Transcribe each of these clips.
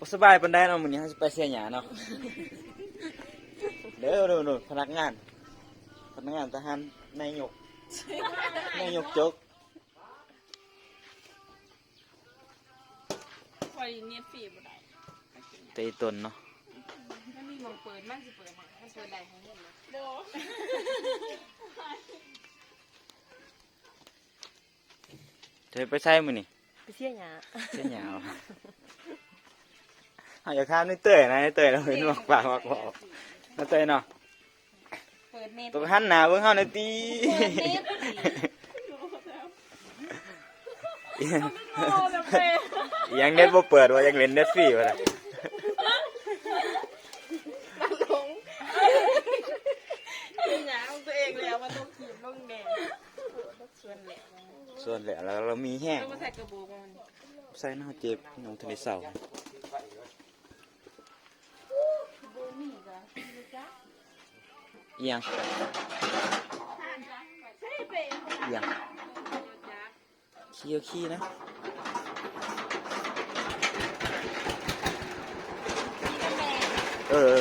บ่สบายปานใดเนาะมื้อนี้เฮาสิไปเสียหยาเนาะ เด้อโน่นๆพนักงาน พนักงานทหารนายกนายกจกคอยเน็ตฟรีบ่ได้เตะตนเนาะมันมีหมองเปิดมันสิเปิดให้มันเปิดได้ให้เห็นเลยโดเธอไปใช้มื้อนี้ไปเชี่ยหยาเสียหยา เอาเอาอย่าข้ามนี่เตยนะนี่เตยเราเห็นหมอกปากหมอกบอกนะเตยเนาะเปิดเน็ตต้องหันหน้าเบิ่งเฮาหน่อยติโอ้แบบเปิดยังเน็ตบ่เปิดว่ายังเล่นเน็ตฟรีว่าล่ะมีหยังตัวเองแล้วมันต้องขีดลงแดงส่วนแหละส่วนแหละแล้วเรามีแห้งต้องมาใส่กระบอกมันใส่หน้าเจ็บน้องทะเลเสา โบนี่ก็จ้ะเอียงเอียงขี้เอาขี้นะเออ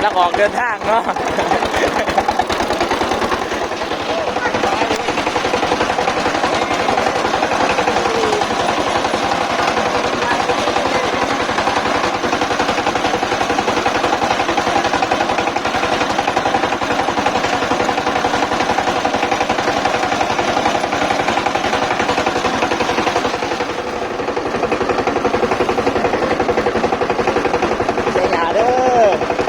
แล้วออกเดินทางเนาะ เสียหยาเด้อ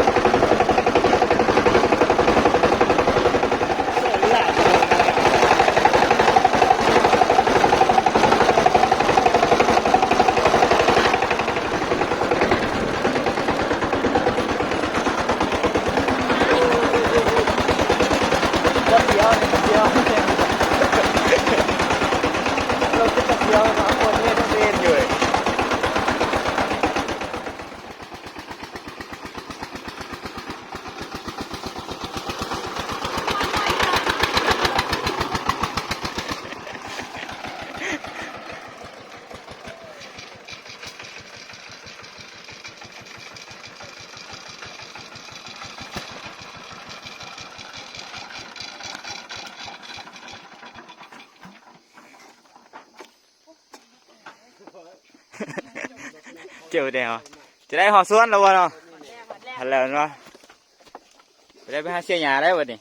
คนเดียวคนเดียวเราคิดแต่เดียวสองคนนี่ต้องเรียนอยู่ เจียวเดียวจะได้หอส่วนแล้ววะเนาะฮัลโหลเนาะจะได้ไปหาเสียหยาได้วะนี่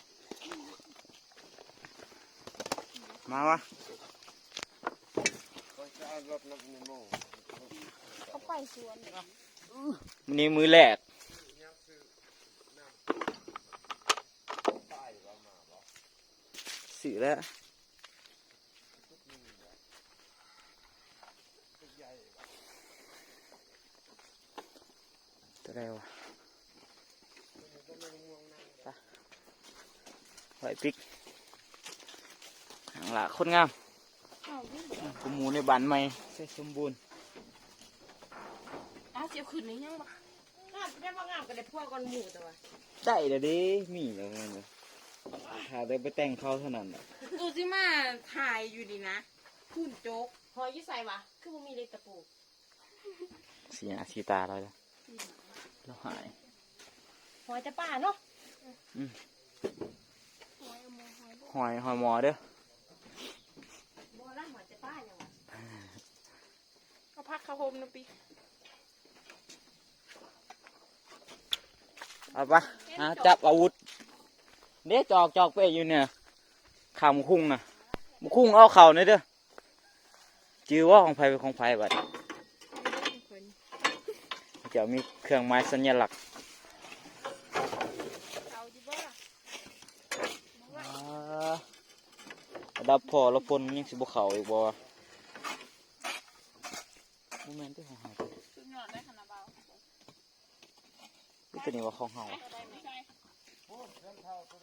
มาวะนวันนี้มือแรกสื่อแล้ว จะได้วะไปไหวปิกหางละคนงามกูหมูในบ้านใหม่ใส่สมบูรณ์อ้าวเสียขึ้นนี่ยังบ่งามได้บ่งามก็ได้พวกก่อนหมู่แต่ว่าได้เดี๋ยวดิมีแล้วไงเนี่ยหาได้ไปแต่งเขาเท่านั้นแหละดูสิมาถ่ายอยู่ดีนะพูนโจ๊กหอยอยี่ใส่วะคือบ่มีเล็กตะปูสีหน้าสีตาเราเลย เราหายหอยจะป่าเนาะหอยหอยหมอเด้อบ่ละหอยจะป่าอย่างวะเอาพักเข้าโฮมนะปีเอาปะอะจับอาวุธเด้จอกจอกไปอยู่เนี่ยข่าวหมุคุ้งน่ะหมุคุ้งเอาเข่าเนี่ยเด้อจือว่าของไผเป็นของไผบัดจะมี เครื่องไม้สัญลักษณ์เอาจิบ่ล่ะอ่าระดับพอละพลยังสิบเขาอีกบ่วะโมเมนต์ที่ของเฮาสุดยอดได้ขนาดเบานี่ตัวนี้ว่าของเฮาได้ไหมใช่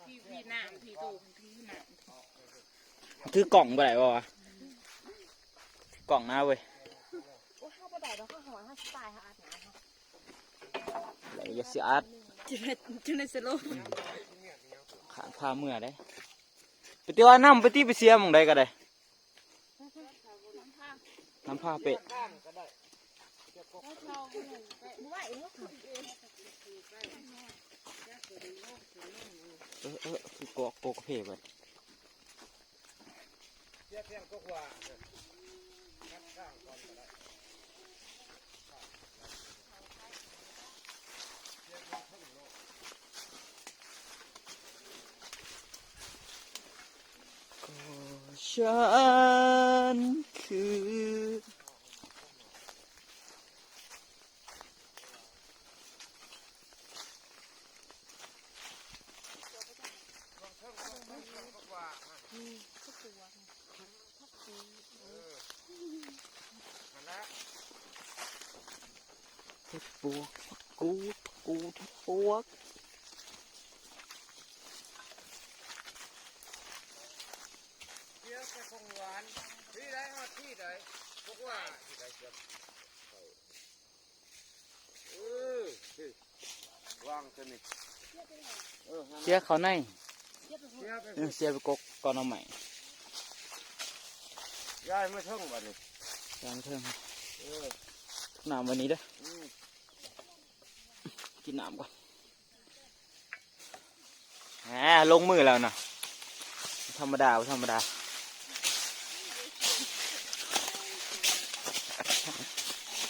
พี่พี่น้ำพี่ตูพี่น้ำถือกล่องไปไหนบ่วะถือกล่องหน้าเว้ยโอ้ยห้าบ่ได้ดอกข้าวหอยห้าสิตายห้าอาดหนาค่ะ ไหนอย่าสิอัดจะได้จะได้สโลว์ขาดพาเมื่อได้ไปตีว่าน้ำไปตีไปเสียหมองใดก็ได้น้ำผ้าเป็ดบ่ไหวเนาะเออเออคือกอกโกกเพไปก็ ฉันคือเห็ดปวกกูกูดเห็ดปวก เดี๋ยวไปคงหวานที่ไหนฮอดที่ไหนพวกว่าที่ไหนจะเออที่วางตัวนี้เออเสียเขาในเสียไปเออเสียไปกกก่อนเอาใหม่ย้ายมาเท่งบัดนี้ยังเพิ่มเออน้ำวันนี้เด้ออืมกินน้ำก่อนแหมลงมือแล้วนะธรรมดาบ่ธรรมดา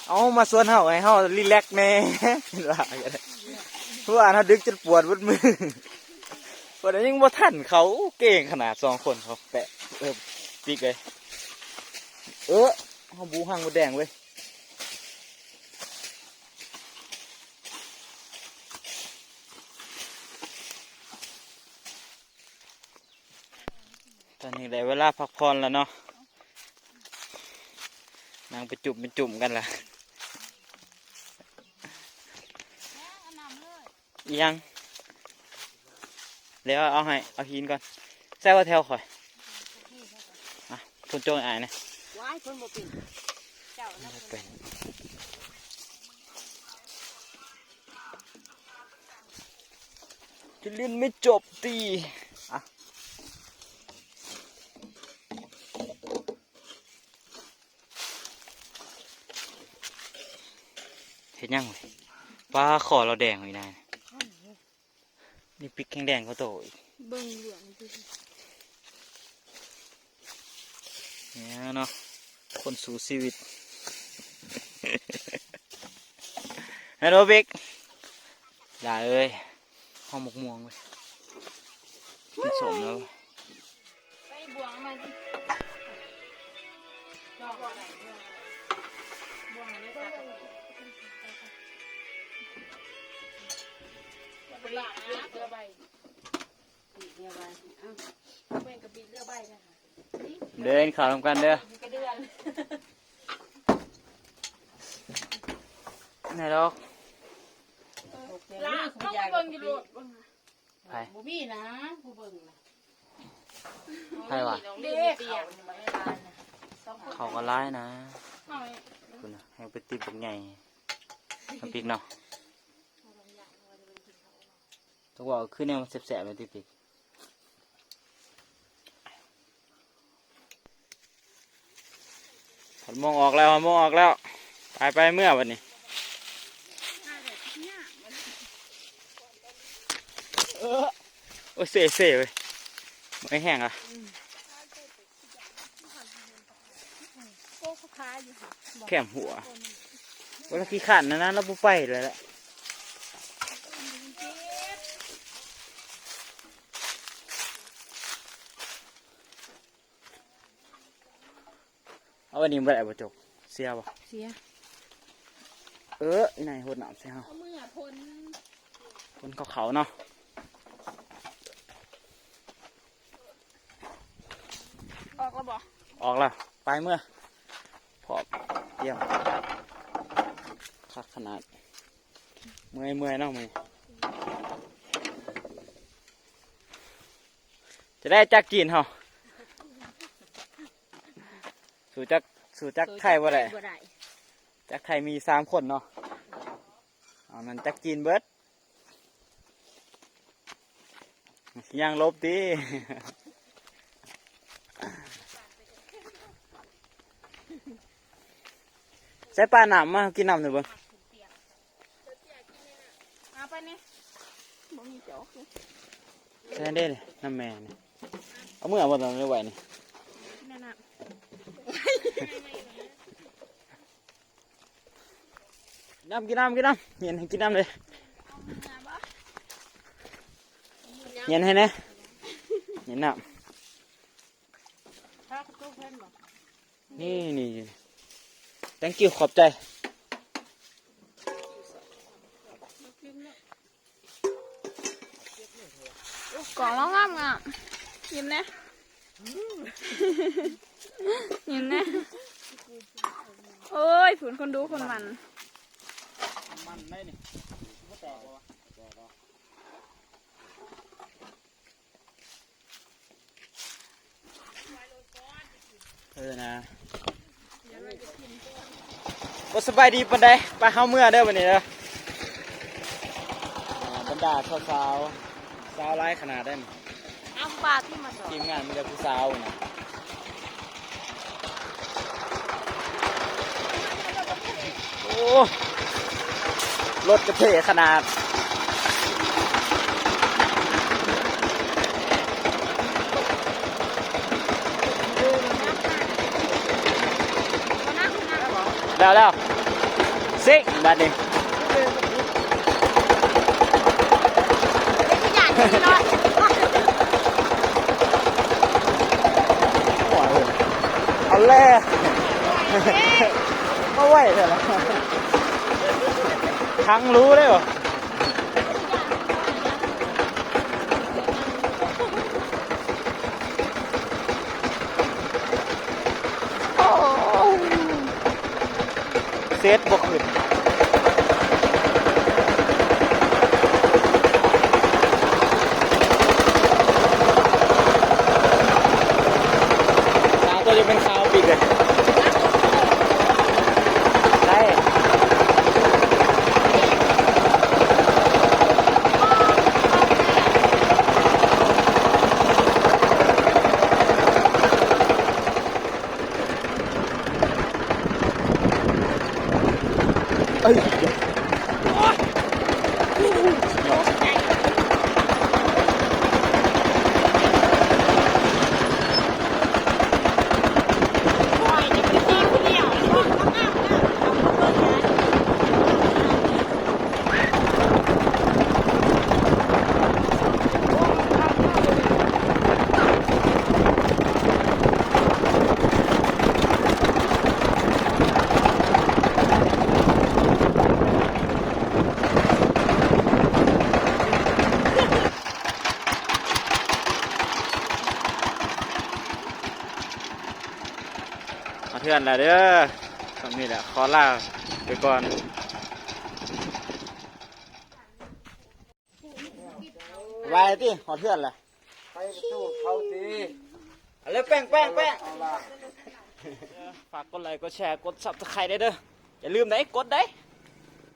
เอามาสวนเฮาให้เฮารีแลกแหน่ว่ากันเลยเพราะว่าเฮาดึกจนปวดเบดมือปวดยังบ่ทันเขาเก่งขนาดสองคนเขาแปะเออปีกเลยเออเฮาบูหางมดแดงเว้ยตอนนี้ได้เวลาพักผ่อนแล้วเนาะนางไปจุ่มเป็นจุ่มกันล่ะอิห ยังเดี๋ยวเอาให้เอาหินก่อนแซ่ว่าแถวข่อยอะคุณโจงอายนะว้ายเพิ่นบ่เป็นเจ้านะเป็นจะเล่นไม่จบตีอะเห็นยังเว้ยปลาขอเราแดงเลยนาย นี่พริกแข็งแดงเขาโตอีกเบิ่งเหลืองคือเนี่ยเนาะคนสู่ชีวิตฮัลโหลบิ๊กอย่าเอ้ยห้องหมกม่วงเว้ยกินสมแล้วเว้ยไปบวงมาสิด ไปละเรือใบเรือใบอ้าวเป็นกระบี่เรือใบนะคะเดินข่าวทำกันเด้อกระเดือนไหนดอกลากเข้าไปเบิ่งอยู่โลดไปบ่มีนะผู้เบิ่งนะใครวะเด็กเขาไม่ได้นะสองคนเขาก็ร้ายนะหน่อยคุณนะให้ไปติดบักใหญ่น้ำพริกเนาะ ต้องบอกขึ้นเนี่ยมันแสบๆเลยติดพริกหันมองออกแล้วหันมองออกแล้วไปไปเมื่อวันนี้เออโอ้ยเซ่เซ่เว้ยไม่แห้งอะโก้เขาค้าอยู่ค่ะแก้มหัวเวลาขี้ขันนะนะเราบุไปเลยแหละ เอาวันนี้ไปไหนบ่จกเสียบ่เสีย เออไอ้นายโหดหนามเสียเฮาเอามือพ้นคนเขาเขาๆเนาะออกแล้วบ่ออกแล้วไปเมื่อพอบเยี่ยมคักขนาด เมื่อยเมื่อยๆเนาะมือจะได้จักกินเหรอ สู่จักสู่จักไข่บ่ได้บ่ได้จักไข่มีสามคนเนาะเอานั้นจักกินเบิดยังลบดีเใช้ปลาหนามมากินน้ำหน่อยเบ่งเอาไปนี่บ่มีจอกเลยใช้ได้เลยน้ำแม่นี่เอามือเอาบ่ต้องไม่ไหวนี่นั่นน่ะ น้ำกินน้ำกินน้ำเย็นให้กินน้ำเลยเย็นให้แนะเย็นน้ถ้าตู้เพิ่นบ่ำนี่นี่ thank you ขอบใจกล่องแล้วงามงามยิ้มแน่ ยิ้มแน่โอ้ยผืนคนดูคนมัน มันได้นี่เออนะก็สบายดีปันใดไปเฮาเมื่อเด้อวันนี้เด้ออ่าบรรดาสาวสาวๆสาวไล่ขนาดได้นี่เอาปลาที่มาสอนทีมงานมีแต่ผู้สาวนะโอ้ รถกระเทขนาด แล้วแล้วซิกบัดนี้เอาแล่มาไหวเถอะละทั้งรู้เลยเหรอเซตบกขึ้นทางตัวจะเป็นขาวปีกเลยได้ เอ้ย มาเทือนแล้วเด้อตรงนี้แหละขอลาไปก่อนไว้ที่ขอเทือนแหละไปสู้เขาสิเอาเลยแป้งแป้งแป้งเอาละฝากกดไลค์กดแชร์กดซับสไครต์ได้เด้ออย่าลืมนะกดได้